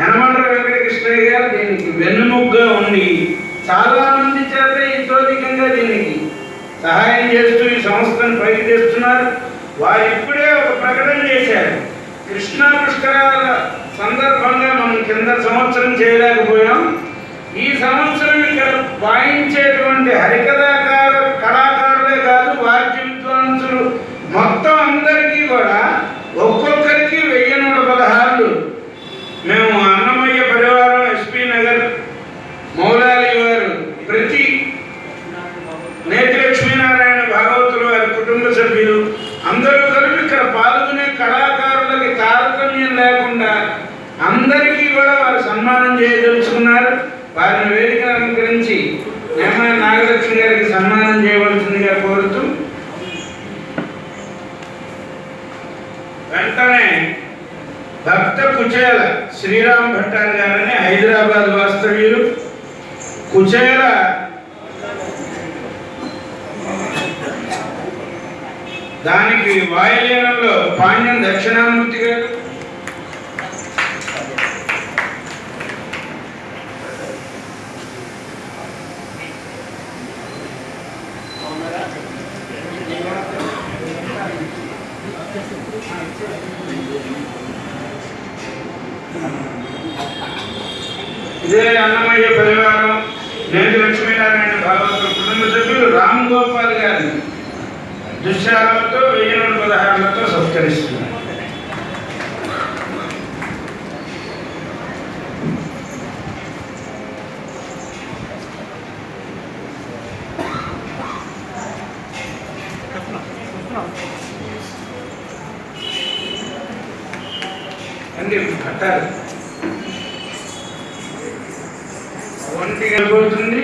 యనమండ్ర వెంకటకృష్ణయ్య గారు దీనికి వెన్నుముగ్గా ఉండి చాలా మంది చేత ఇతోధికంగా దీనికి సహాయం చేస్తూ ఈ సంస్థను పైకి తెస్తున్నారు. వారు ఇప్పుడే ఒక ప్రకటన చేశారు. కృష్ణా పుష్కరాల సందర్భంగా మనం కింద సంవత్సరం చేయలేకపోయాం. ఈ సంవత్సరం ఇక్కడ వాయించేటువంటి హరికథాకార సన్మానం చేయదలుచుకున్నారు. వారిని వేదికను అనుకరించి నేమ నాగలక్ష్మి గారికి సన్మానం చేయవలసిందిగా కోరుతూ వెంటనే భక్త కుచేల శ్రీరామ్ భట్టారి గారని హైదరాబాద్ వాస్తవ్యులు. కుచేల దానికి వాయులీనంలో పాండ్యం దక్షిణామూర్తి గారు. ఇదే అన్నమయ్య పరివారం నేటి లక్ష్మీనారాయణ భాగవతుల కుటుంబ సభ్యులు రామ్ గోపాల్ గారిని దుశ్శాలతో వెయ్యి నూట పదహారులతో సత్కరిస్తున్నారు. అండి కట్టాలి ఒంటి కనబడుతుంది.